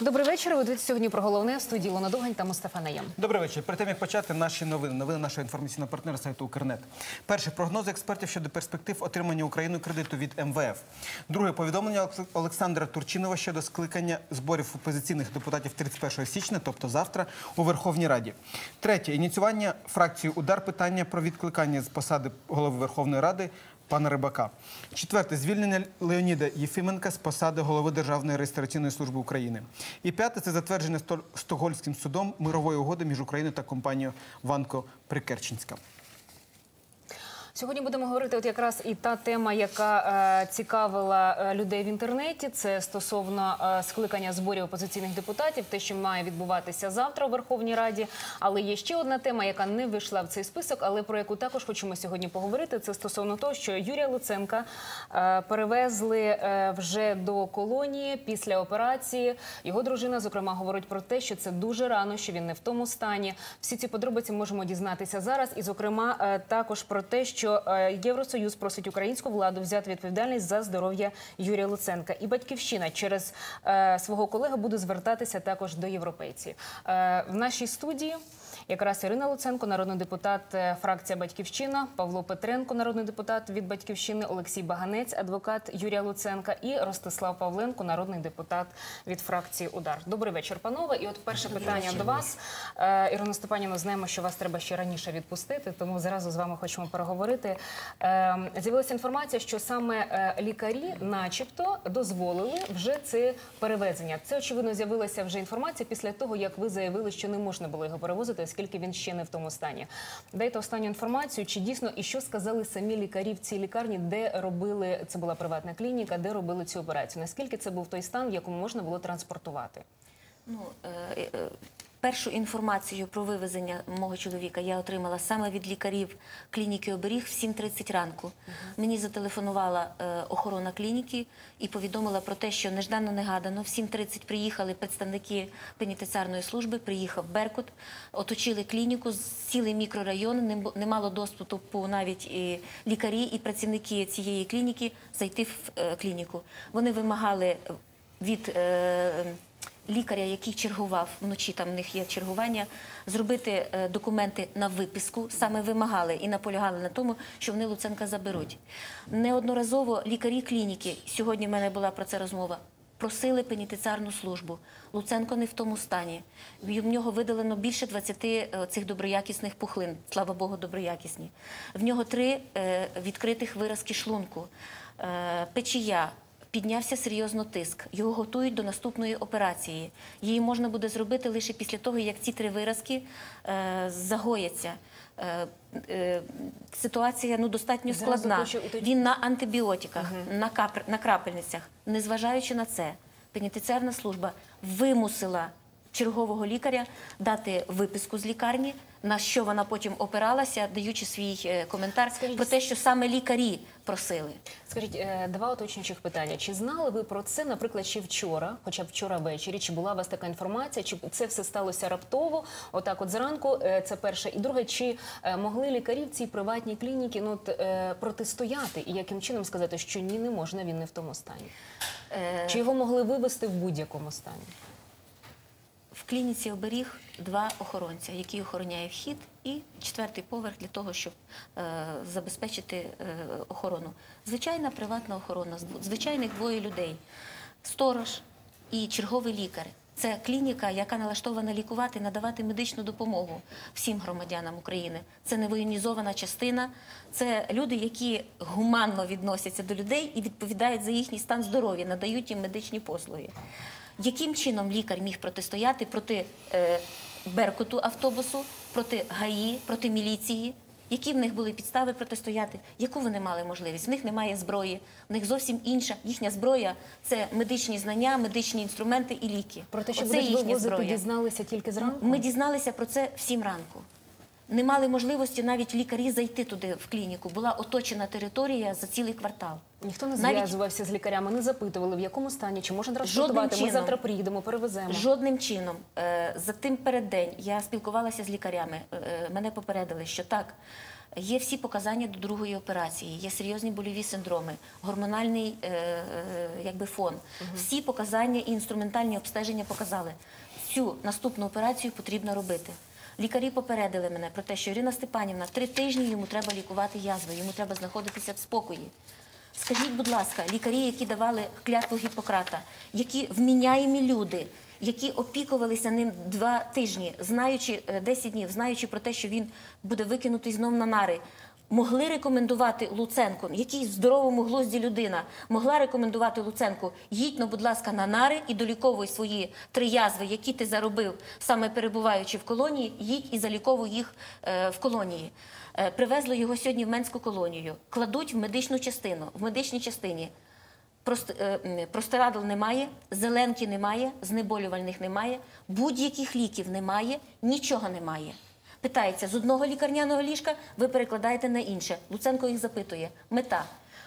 Добрий вечір. Ви дивитесь сьогодні про головне в студії Лона Довгань та Мустафа Наєм. Добрий вечір. Перед тим як почати наші новини, новини нашого інформаційного партнера сайту Укрнет. Перше прогнози експертів щодо перспектив отримання Україною кредиту від МВФ. Друге повідомлення Олекс- Олександра Турчинова щодо скликання зборів опозиційних депутатів 31 січня, тобто завтра, у Верховній Раді. Третє ініціювання фракцією удар питання про відкликання з посади голови Верховної Ради. Пана Рибака. Четверте звільнення Леоніда Єфіменка з посади голови Державної реєстраційної служби України. І п'яте це затвердження Сто- Стокгольмським судом мирової угоди між Україною та компанією Ванко Прикерченська. Сьогодні будемо говорити от якраз і та тема, яка е, цікавила е, людей в інтернеті. Це стосовно е, скликання зборів опозиційних депутатів, те, що має відбуватися завтра у Верховній Раді. Але є ще одна тема, яка не вийшла в цей список, але про яку також хочемо сьогодні поговорити. Це стосовно того, що Юрія Луценка е, перевезли е, вже до колонії після операції. Його дружина, зокрема, говорить про те, що це дуже рано, що він не в тому стані. Всі ці подробиці можемо дізнатися зараз. І, зокрема, е, також про те, що е, Євросоюз просить українську владу взяти відповідальність за здоров'я Юрія Луценка. І батьківщина через е, свого колега буде звертатися також до європейців. Е, в нашій студії. Якраз Ірина Луценко, народний депутат, е, фракція Батьківщина, Павло Петренко, народний депутат від Батьківщини, Олексій Баганець, адвокат Юрія Луценка і Ростислав Павленко, народний депутат від фракції Удар. Добрий вечір, панове. І от перше питання до вас. Е, Ірина Степанівна, знаємо, що вас треба ще раніше відпустити, тому зразу з вами хочемо переговорити. Е, З'явилася інформація, що саме е, лікарі, начебто, дозволили вже це перевезення. Це очевидно з'явилася вже інформація після того, як ви заявили, що не можна було його перевозити, оскільки він ще не в тому стані. Дайте останню інформацію, чи дійсно і що сказали самі лікарі в цій лікарні, де робили це була приватна клініка, де робили цю операцію. Наскільки це був той стан, в якому можна було транспортувати? Ну, е, е, першу інформацію про вивезення мого чоловіка я отримала саме від лікарів клініки Оберіг в 7.30 ранку. Мені зателефонувала е, охорона клініки і повідомила про те, що неждано-негадано в 7.30 приїхали представники пенітенціарної служби, приїхав Беркут, оточили клініку, сіли мікрорайон, не, не мало доступу навіть і лікарі і працівники цієї клініки зайти в е, клініку. Вони вимагали від е, лікаря, який чергував вночі, там в них є чергування, зробити е, документи на виписку, саме вимагали і наполягали на тому, що вони Луценка заберуть. Неодноразово лікарі клініки, сьогодні в мене була про це розмова, просили пенітенціарну службу. Луценко не в тому стані. В нього видалено більше 20 е, цих доброякісних пухлин, слава Богу, доброякісні. В нього три е, відкритих виразки шлунку, печія, Піднявся серйозно тиск. Його готують до наступної операції. Її можна буде зробити лише після того, як ці три виразки е, загояться. Е, е, ситуація ну достатньо складна. хочу. Він на антибіотиках, на, капр, на крапельницях. Незважаючи на це, пенітенціарна служба вимусила чергового лікаря дати виписку з лікарні, на що вона потім опиралася, даючи свій е, коментар Скажіть, про те, що саме лікарі просили. Скажіть, е, два уточнюючих питання. Чи знали ви про це, наприклад, ще вчора, хоча б вчора ввечері? Чи була у вас така інформація? Чи це все сталося раптово? Отак, от зранку, Е, це перше. І друге, чи могли лікарі в цій приватній клініці ну, от, протистояти і яким чином сказати, що ні, не можна, він не в тому стані? Чи його могли вивести в будь-якому стані? В клініці оберіг два охоронця, які охороняє вхід, і четвертий поверх для того, щоб е, забезпечити е, охорону. Звичайна приватна охорона, звичайних двоє людей, сторож і черговий лікар. Це клініка, яка налаштована лікувати, надавати медичну допомогу всім громадянам України. Це не воєнізована частина, це люди, які гуманно відносяться до людей і відповідають за їхній стан здоров'я, надають їм медичні послуги. Яким чином лікар міг протистояти проти е, беркуту автобусу, проти ГАІ, проти міліції? Які в них були підстави протистояти? Яку вони мали можливість? В них немає зброї, в них зовсім інша. Їхня зброя це медичні знання, медичні інструменти і ліки. Про те, що Оце будуть їхня вивозити, зброя. дізналися тільки зранку? Ми дізналися про це в сім ранку. Не мали можливості навіть лікарі зайти туди в клініку. Була оточена територія за цілий квартал. Ніхто не зв'язувався з лікарями, не запитували, в якому стані, чи можна транспортувати. Ми завтра приїдемо, перевеземо. Жодним чином. Е, За тим переддень я спілкувалася з лікарями. Е, Мене попередили, що так. Є всі показання до другої операції, є серйозні больові синдроми, гормональний е, е, якби фон. Всі показання і інструментальні обстеження показали. Цю наступну операцію потрібно робити. Лікарі попередили мене про те, що Ірина Степанівна три тижні йому треба лікувати язви, йому треба знаходитися в спокої. Скажіть, будь ласка, лікарі, які давали клятву Гіппократа, які вміняємі люди, які опікувалися ним два тижні, знаючи е, 10 днів, знаючи про те, що він буде викинутий знов на нари, могли рекомендувати Луценку, який здоровому глузді людина, могла рекомендувати Луценку, їдь, ну, будь ласка, на нари і доліковуй свої три язви, які ти заробив, саме перебуваючи в колонії, їдь і заліковуй їх е, в колонії. Е, Привезли його сьогодні в Менську колонію, кладуть в медичну частину. В медичній частині е, простирадл немає, зеленки немає, знеболювальних немає, будь-яких ліків немає, нічого немає. Питається, з одного лікарняного ліжка ви перекладаєте на інше. Луценко їх запитує. Мета.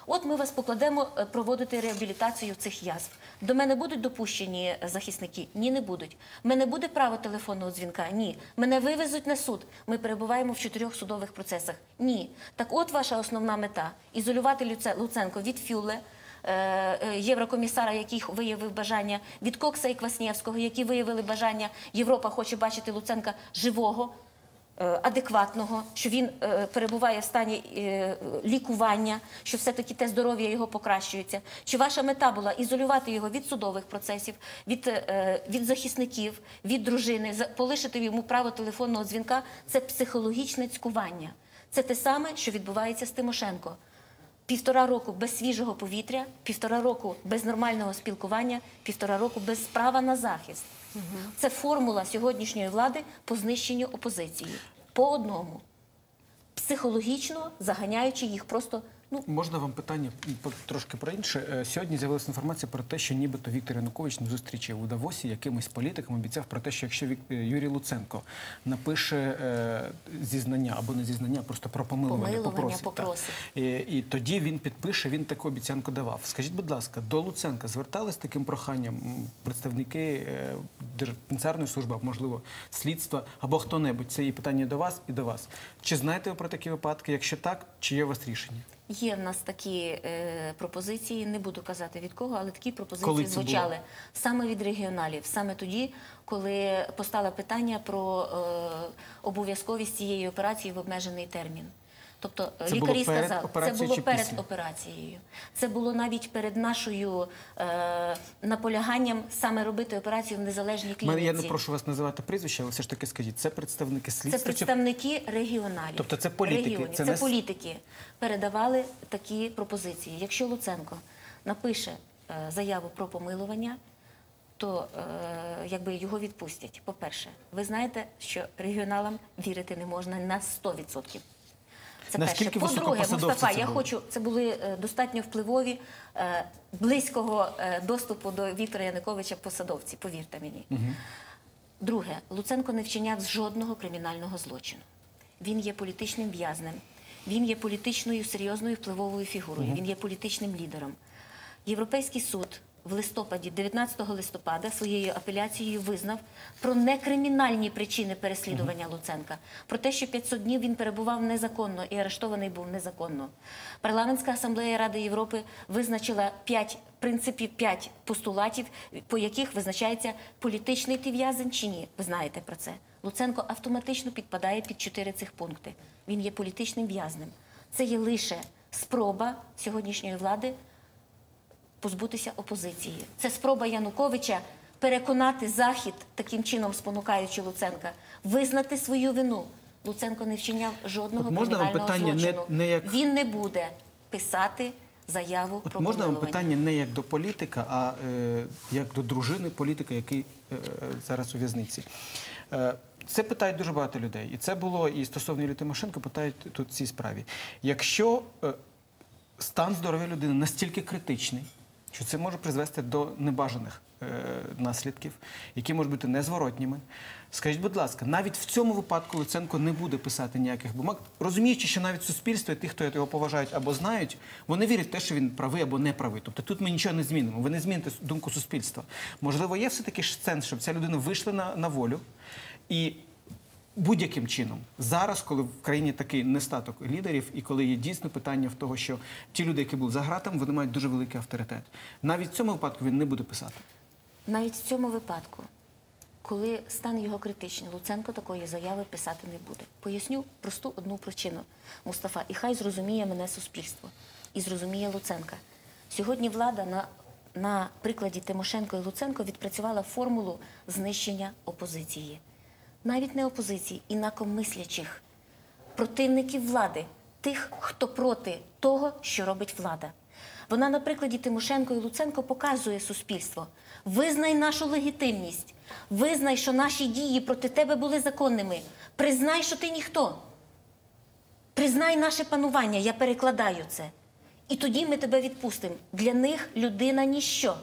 От ми вас покладемо е, проводити реабілітацію цих язв. До мене будуть допущені е, захисники? Ні, не будуть. Мене буде право телефонного дзвінка? Ні. Мене вивезуть на суд. Ми перебуваємо в чотирьох судових процесах. Ні. Так от ваша основна мета ізолювати Луценко від фюле, е, єврокомісара, який виявив бажання, від Кокса і Кваснєвського, які виявили бажання. Європа хоче бачити Луценка живого. Е, Адекватного, що він е, перебуває в стані е, лікування, що все-таки те здоров'я його покращується. Чи ваша мета була ізолювати його від судових процесів, від, від захисників, від дружини, полишити йому право телефонного дзвінка? Це психологічне цькування. Це те саме, що відбувається з Тимошенко. Півтора року без свіжого повітря, півтора року без нормального спілкування, півтора року без права на захист. Це формула сьогоднішньої влади по знищенню опозиції. По одному. Психологічно заганяючи їх просто. Ну, Можна вам питання трошки про інше? Е, Сьогодні з'явилася інформація про те, що нібито Віктор Янукович на зустрічі у Давосі якимось політикам обіцяв про те, що якщо е, Юрій Луценко напише е, зізнання або не зізнання, просто про помилування, Помилування попросить, попросить. І, і тоді він підпише, він таку обіцянку давав. Скажіть, будь ласка, до Луценка звертались таким проханням представники Держпенсарної служби, або, можливо, слідства або хто-небудь? Це і питання до вас і до вас. Чи знаєте ви про такі випадки? Якщо так, чи є у вас рішення? Є в нас такі е, пропозиції, не буду казати від кого, але такі пропозиції Коли звучали було? саме від регіоналів, саме тоді, коли постало питання про е, обов'язковість цієї операції в обмежений термін. Тобто е, Це лікарі сказали, це було перед після? операцією. Це було навіть перед нашою е, наполяганням саме робити операцію в незалежній клініці. я не прошу вас називати прізвище, але все ж таки скажіть, це представники Це слідства? чи- представники регіоналів. Тобто це політики, Регіонів. це Це, не політики передавали такі пропозиції. Якщо Луценко напише е, заяву про помилування, то е, якби його відпустять. По-перше, ви знаєте, що регіоналам вірити не можна на 100%. Це Наскільки перше. По-друге, Мустафа, я хочу, це були е, достатньо впливові, е, близького е, доступу до Віктора Януковича посадовці, повірте мені. Друге, Луценко не вчиняв жодного кримінального злочину. Він є політичним в'язнем, він є політичною серйозною впливовою фігурою, він є політичним лідером. Європейський суд в листопаді, 19 листопада, своєю апеляцією визнав про некримінальні причини переслідування Луценка, про те, що 500 днів він перебував незаконно і арештований був незаконно. Парламентська асамблея Ради Європи визначила 5 принципів, 5 постулатів, по яких визначається політичний ти в'язень чи ні. Ви знаєте про це. Луценко автоматично підпадає під чотири цих пункти. Він є політичним в'язнем. Це є лише спроба сьогоднішньої влади позбутися опозиції. Це спроба Януковича переконати Захід, таким чином спонукаючи Луценка, визнати свою вину. Луценко не вчиняв жодного От можна вам кримінального питання не- злочину. не як- Він не буде писати заяву От про можна вам питання не як до політика, а е, як до дружини політика, який е, зараз у в'язниці. Е, це питають дуже багато людей. І це було і стосовно Юлії Тимошенко, питають тут в цій справі. Якщо е, стан здоров'я людини настільки критичний, що це може призвести до небажаних е, наслідків, які можуть бути незворотніми. Скажіть, будь ласка, навіть в цьому випадку Луценко не буде писати ніяких бумаг, розуміючи, що навіть суспільство, і ті, хто його поважають або знають, вони вірять в те, що він правий або не правий. Тобто тут ми нічого не змінимо. Ви не зміните думку суспільства. Можливо, є все-таки сенс, щоб ця людина вийшла на, на волю і будь-яким чином зараз, коли в країні такий нестаток лідерів, і коли є дійсно питання в того, що ті люди, які були за гратами, вони мають дуже великий авторитет. Навіть в цьому випадку він не буде писати. Навіть в цьому випадку, коли стан його критичний, Луценко такої заяви писати не буде. Поясню просту одну причину, Мустафа, і хай зрозуміє мене суспільство і зрозуміє Луценка. Сьогодні влада на, на прикладі Тимошенко і Луценко відпрацювала формулу знищення опозиції. Навіть не опозиції, інакомислячих противників влади, тих, хто проти того, що робить влада. Вона на прикладі Тимошенко і Луценко показує суспільство. Визнай нашу легітимність, визнай, що наші дії проти тебе були законними. Признай, що ти ніхто. Признай наше панування, я перекладаю це. І тоді ми тебе відпустимо. Для них людина ніщо.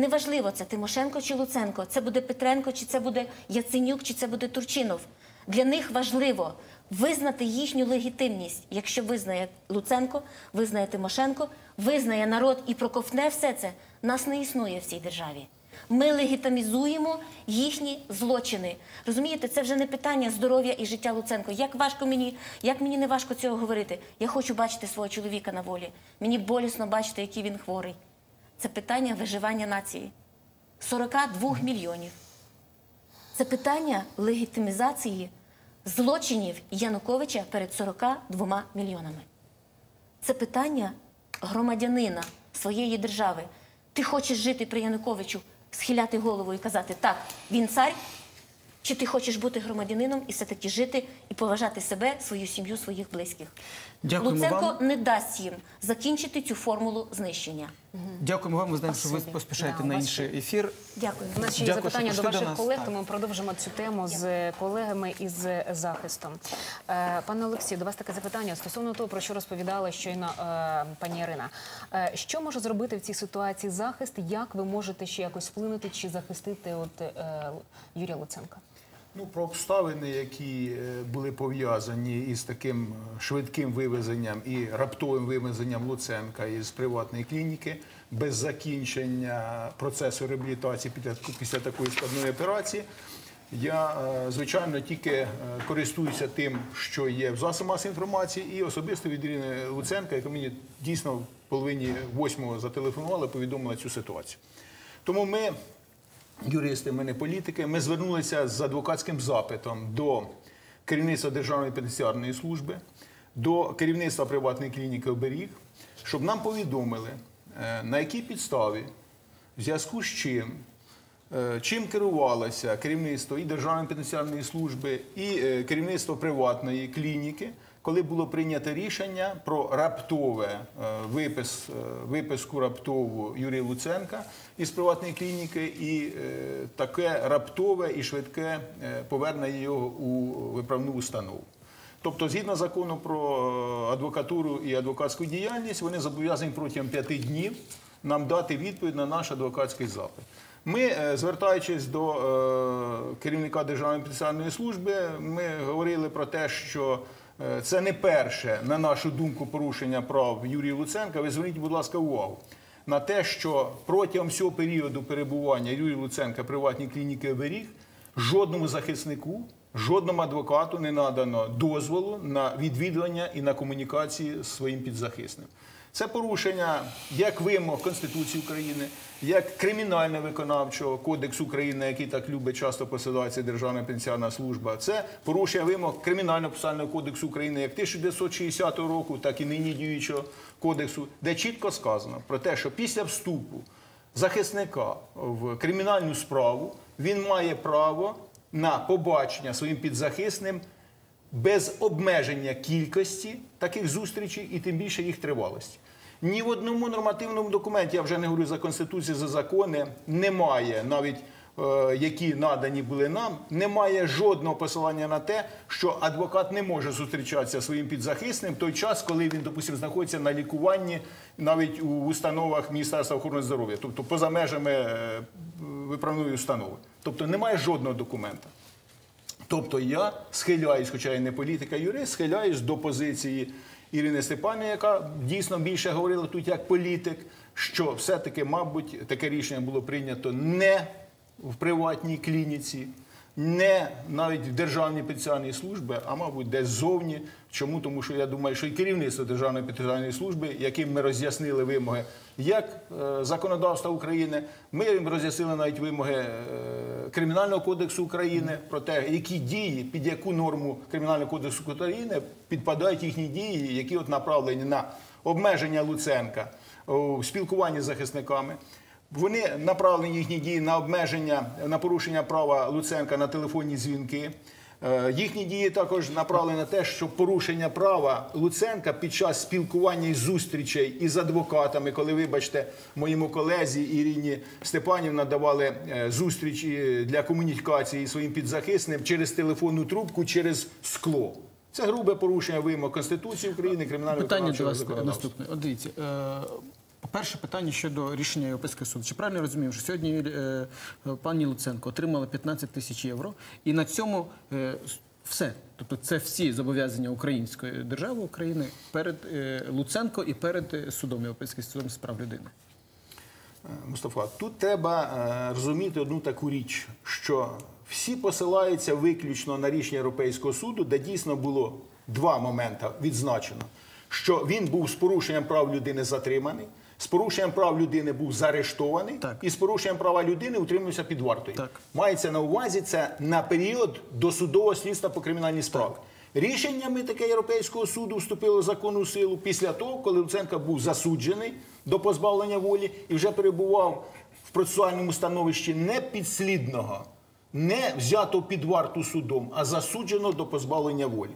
Неважливо, це Тимошенко чи Луценко, це буде Петренко, чи це буде Яценюк, чи це буде Турчинов. Для них важливо визнати їхню легітимність. Якщо визнає Луценко, визнає Тимошенко, визнає народ і проковтне все це, нас не існує в цій державі. Ми легітимізуємо їхні злочини. Розумієте, це вже не питання здоров'я і життя Луценко. Як важко мені, як мені не важко цього говорити. Я хочу бачити свого чоловіка на волі. Мені болісно бачити, який він хворий. Це питання виживання нації. 42 мільйонів. Це питання легітимізації злочинів Януковича перед 42 мільйонами. Це питання громадянина своєї держави. Ти хочеш жити при Януковичу, схиляти голову і казати, так, він цар, чи ти хочеш бути громадянином і все-таки жити і поважати себе, свою сім'ю, своїх близьких. Дякуємо Луценко вам. не дасть їм закінчити цю формулу знищення. Дякуємо вам. Ми знаємо, що ви Спасибі. поспішаєте Да, на у вас інший ефір. Дякую. У нас ще є Дякую, запитання до прийшли ваших нас. колег, Так. тому ми продовжимо цю тему з колегами із захистом. Е, Пане Олексію, до вас таке запитання стосовно того, про що розповідала щойно е, пані Ірина. Е, Що може зробити в цій ситуації захист? Як ви можете ще якось вплинути чи захистити от е, Юрія Луценка? Ну, про обставини, які е, були пов'язані із таким е, швидким вивезенням і раптовим вивезенням Луценка із приватної клініки без закінчення процесу реабілітації після, такої складної операції. Я, е, звичайно, тільки користуюся тим, що є в засобах масової інформації, і особисто від Ірини Луценка, яка мені дійсно в половині восьмого зателефонувала, повідомила цю ситуацію. Тому ми юристи, ми не політики. Ми звернулися з адвокатським запитом до керівництва Державної пенітенціарної служби, до керівництва приватної клініки Оберіг, щоб нам повідомили, е, на якій підставі, в зв'язку з чим, е, чим керувалося керівництво і Державної пенітенціарної служби, і е, керівництво приватної клініки, коли було прийнято рішення про раптове е, випис, е, виписку раптову Юрія Луценка із приватної клініки, і е, таке раптове і швидке повернення його у виправну установу. Тобто, згідно закону про адвокатуру і адвокатську діяльність, вони зобов'язані протягом п'яти днів нам дати відповідь на наш адвокатський запит. Ми, звертаючись до керівника Державної спеціальної служби, ми говорили про те, що це не перше, на нашу думку, порушення прав Юрія Луценка. Ви зверніть, будь ласка, увагу на те, що протягом всього періоду перебування Юрія Луценка приватній клініки «Оберіг» жодному захиснику, жодному адвокату не надано дозволу на відвідування і на комунікації з своїм підзахисним. Це порушення як вимог Конституції України, як кримінально-виконавчого кодексу України, який так любить часто посилається Державна пенсіонна служба. Це порушення вимог кримінально-процесуального кодексу України як 1960 року, так і нині діючого кодексу, де чітко сказано про те, що після вступу захисника в кримінальну справу він має право на побачення своїм підзахисним без обмеження кількості таких зустрічей і тим більше їх тривалості. Ні в одному нормативному документі, я вже не говорю за конституцію, за закони, немає навіть е, які надані були нам, немає жодного посилання на те, що адвокат не може зустрічатися своїм підзахисним в той час, коли він, допустимо, знаходиться на лікуванні навіть у установах Міністерства охорони здоров'я, тобто поза межами е, виправної установи. Тобто немає жодного документа. Тобто я схиляюсь, хоча я не політика, юрист, схиляюсь до позиції Ірини Степани, яка дійсно більше говорила тут як політик, що все-таки, мабуть, таке рішення було прийнято не в приватній клініці, не навіть в державній спеціальній службі, а мабуть, десь ззовні. Чому? Тому що я думаю, що і керівництво Державної спеціальної служби, яким ми роз'яснили вимоги як е, законодавства України, ми їм роз'яснили навіть вимоги е, Кримінального кодексу України про те, які дії, під яку норму Кримінального кодексу України підпадають їхні дії, які от направлені на обмеження Луценка у спілкуванні з захисниками. Вони направлені їхні дії на обмеження на порушення права Луценка на телефонні дзвінки. Е, Їхні дії також направлені на те, що порушення права Луценка під час спілкування і зустрічей із адвокатами, коли, вибачте, моєму колезі Ірині Степанівна давали е, зустрічі для комунікації своїм підзахисним через телефонну трубку, через скло. Це грубе порушення вимог Конституції України, кримінального Питання до вас наступне. От дивіться, е, перше питання щодо рішення Європейського суду. Чи правильно я розумію, що сьогодні е, пані Луценко отримала 15 тисяч євро, і на цьому е, все. Тобто це всі зобов'язання української держави України перед е, Луценко і перед е, судом Європейським судом з прав людини. Мустафа, тут треба е, розуміти одну таку річ, що всі посилаються виключно на рішення Європейського суду, де дійсно було два моменти відзначено: що він був з порушенням прав людини затриманий, з порушенням прав людини був заарештований, Так. і з порушенням права людини утримувався під вартою. Так. Мається на увазі це на період досудового слідства по кримінальній справі. Рішеннями таке Європейського суду вступило в законну силу після того, коли Луценко був засуджений до позбавлення волі і вже перебував в процесуальному становищі не підслідного, не взято під варту судом, а засуджено до позбавлення волі.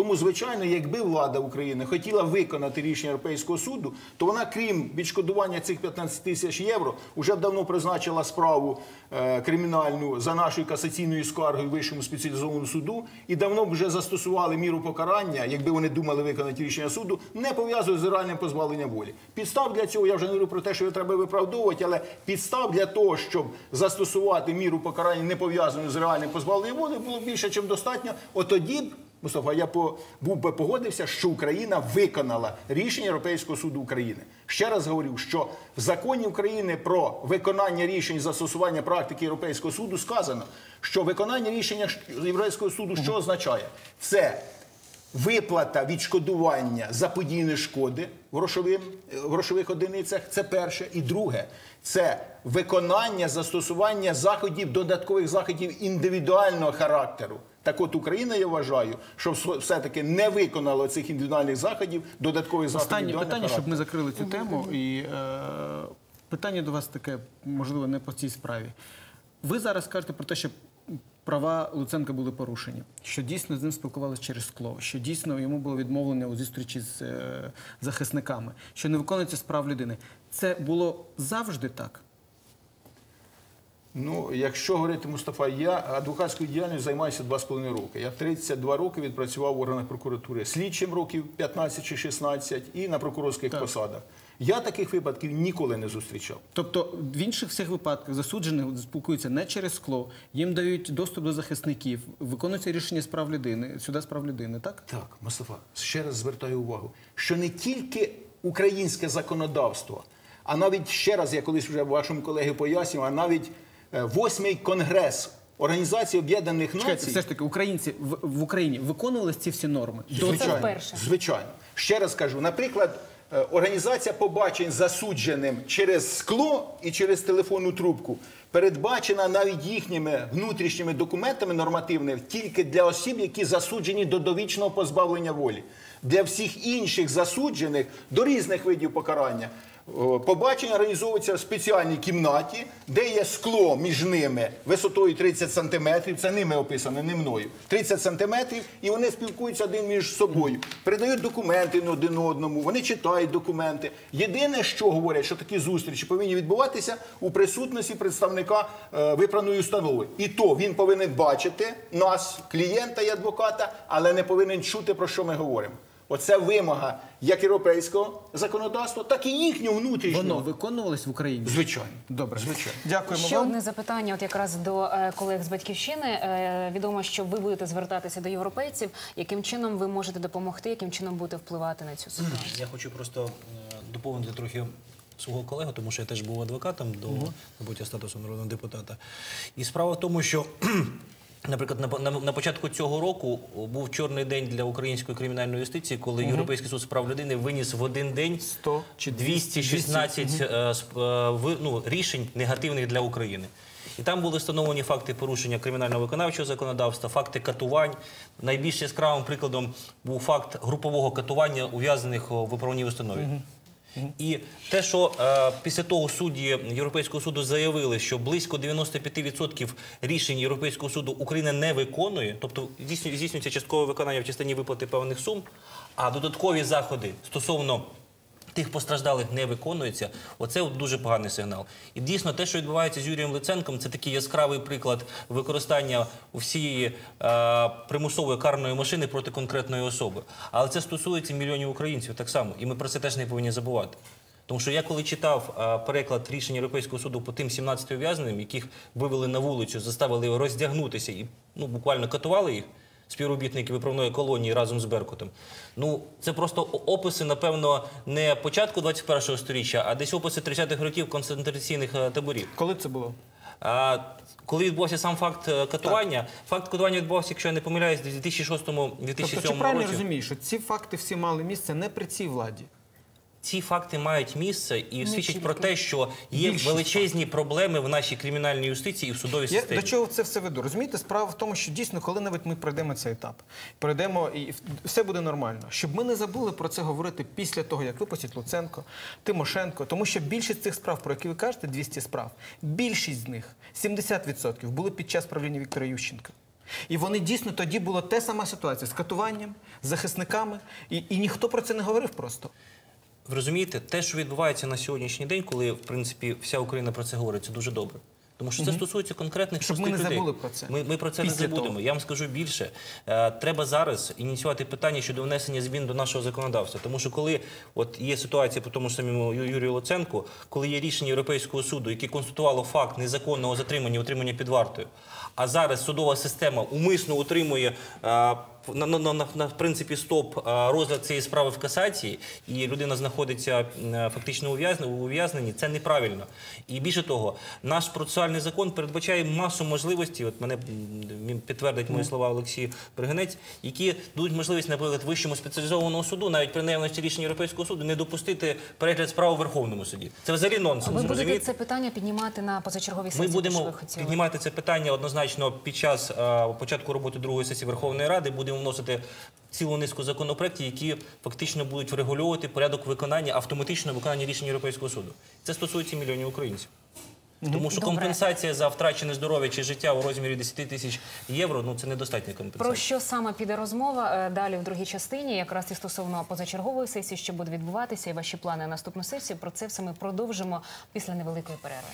Тому, звичайно, якби влада України хотіла виконати рішення Європейського суду, то вона, крім відшкодування цих 15 тисяч євро, вже давно призначила справу е, кримінальну за нашою касаційною скаргою Вищому спеціалізованому суду і давно б вже застосували міру покарання, якби вони думали виконати рішення суду, не пов'язує з реальним позбавленням волі. Підстав для цього я вже не говорю про те, що його треба виправдовувати, але підстав для того, щоб застосувати міру покарання не пов'язану з реальним позбавленням волі, було більше, ніж достатньо. От тоді б Мустафа, я по, був би погодився, що Україна виконала рішення Європейського суду України. Ще раз говорю, що в законі України про виконання рішень застосування практики Європейського суду сказано, що виконання рішення Європейського суду що означає? Це виплата відшкодування заподіяної шкоди в, грошовим, в грошових одиницях. Це перше. І друге, це виконання застосування заходів, додаткових заходів індивідуального характеру. Так от Україна, я вважаю, що все- все-таки не виконала цих індивідуальних заходів, додаткових заходів. Останнє питання, щоб ми закрили цю тему. І е, питання до вас таке, можливо, не по цій справі. Ви зараз кажете про те, що права Луценка були порушені, що дійсно з ним спілкувалися через скло, що дійсно йому було відмовлено у зустрічі з е, захисниками, що не виконується справ людини. Це було завжди так. Ну, якщо говорити Мустафа, я адвокатською діяльністю займаюся два з половиною роки. Я 32 роки відпрацював в органах прокуратури, слідчим років 15 чи 16 і на прокурорських посадах. Я таких випадків ніколи не зустрічав. Тобто в інших всіх випадках засуджені спілкуються не через скло, їм дають доступ до захисників, виконується рішення справ людини, сюди справ людини, так? Так, Мустафа, ще раз звертаю увагу, що не тільки українське законодавство, а навіть ще раз, я колись вже вашому колегі пояснював, а навіть восьмий конгрес Організації Об'єднаних Чекайте, Націй. все ж таки, українці в, в Україні виконували ці всі норми. До Звичайно. вперше. Звичайно. Ще раз кажу, наприклад, е, організація побачень засудженим через скло і через телефонну трубку передбачена навіть їхніми внутрішніми документами нормативними тільки для осіб, які засуджені до довічного позбавлення волі. Для всіх інших засуджених до різних видів покарання. О, Побачення організовується в спеціальній кімнаті, де є скло між ними висотою 30 сантиметрів. Це ними описано, не мною. 30 сантиметрів, і вони спілкуються один між собою, передають документи один одному, вони читають документи. Єдине, що говорять, що такі зустрічі повинні відбуватися у присутності представника е, виправної установи. І то він повинен бачити нас, клієнта і адвоката, але не повинен чути про що ми говоримо. Оце вимога як європейського законодавства, так і їхнього внутрішнього. Воно виконувалось в Україні? Звичайно. Добре. Звичайно. Дякуємо Ще вам. одне запитання, от якраз до е, колег з батьківщини. Е, відомо, що ви будете звертатися до європейців. Яким чином ви можете допомогти, яким чином будете впливати на цю ситуацію? Я хочу просто е, доповнити трохи свого колегу, тому що я теж був адвокатом до набуття статусу народного депутата. І справа в тому, що. Наприклад, на, на, на початку цього року був чорний день для української кримінальної юстиції, коли Європейський суд з прав людини виніс в один день 100 чи 216 е, сп- е, ну, рішень негативних для України. І там були встановлені факти порушення кримінального виконавчого законодавства, факти катувань. Найбільш яскравим прикладом був факт групового катування ув'язнених о, в виправній установі. І те, що е, після того судді Європейського суду заявили, що близько 95% рішень Європейського суду Україна не виконує, тобто здійснює- здійснюється часткове виконання в частині виплати певних сум, а додаткові заходи стосовно тих постраждалих не виконується, оце дуже поганий сигнал. І дійсно, те, що відбувається з Юрієм Луценком, це такий яскравий приклад використання всієї е, примусової карної машини проти конкретної особи. Але це стосується мільйонів українців так само, і ми про це теж не повинні забувати. Тому що я коли читав е, переклад рішення Європейського суду по тим 17 ув'язненим, яких вивели на вулицю, заставили роздягнутися і ну, буквально катували їх, співробітники виправної колонії разом з Беркутом. Ну, це просто описи, напевно, не початку 21-го сторіччя, а десь описи 30-х років концентраційних е, таборів. Коли це було? А, коли відбувався сам факт катування, катування, факт катування відбувався, якщо я не помиляюсь, в у 2006-2007 Тобто, чи правильно розумієш, що ці факти всі мали місце не при цій владі? Ці факти мають місце і свідчать про те, що є Більшість величезні проблеми в нашій кримінальній юстиції і в судовій Я системі. до чого це все веду? Розумієте, справа в тому, що дійсно, коли-небудь ми пройдемо цей етап, пройдемо і все буде нормально. Щоб ми не забули про це говорити після того, як випустять Луценко, Тимошенко, тому що більшість цих справ, про які ви кажете, 200 справ, більшість з них, 70%, були під час правління Віктора Ющенка. І вони дійсно тоді була те сама ситуація з катуванням, захисниками, і, і ніхто про це не говорив просто. Ви розумієте, те, що відбувається на сьогоднішній день, коли в принципі вся Україна про це говорить, це дуже добре. Тому що це стосується конкретних Щоб ми не людей. забули про це. Ми, ми про це не забудемо. того. Я вам скажу більше. Е, треба зараз ініціювати питання щодо внесення змін до нашого законодавства. Тому що коли от є ситуація по тому ж самому Юрію Луценку, коли є рішення Європейського суду, яке констатувало факт незаконного затримання, утримання під вартою, а зараз судова система умисно утримує. е, на, на, на, на в принципі стоп розгляд цієї справи в касації, і людина знаходиться фактично у ув'язненні, це неправильно. І більше того, наш процесуальний закон передбачає масу можливостей. От мене підтвердить мої слова Олексій Бригинець, які дадуть можливість, наприклад, вищому спеціалізованому суду, навіть при наявності рішення Європейського суду, не допустити перегляд справи у Верховному суді. Це взагалі нонсенс. Ви будете розумієте? це питання піднімати на позачерговій сесії? Ми будемо піднімати це питання однозначно під час е, початку роботи другої сесії Верховної Ради. Будемо вносити цілу низку законопроєктів, які фактично будуть врегульовувати порядок виконання автоматичного виконання рішень Європейського суду. Це стосується мільйонів українців. Тому що Добре. компенсація за втрачене здоров'я чи життя у розмірі 10 тисяч євро ну це недостатня компенсація. Про що саме піде розмова е, далі в другій частині, якраз і стосовно позачергової сесії, що буде відбуватися, і ваші плани на наступну сесію. Про це все ми продовжимо після невеликої перерви.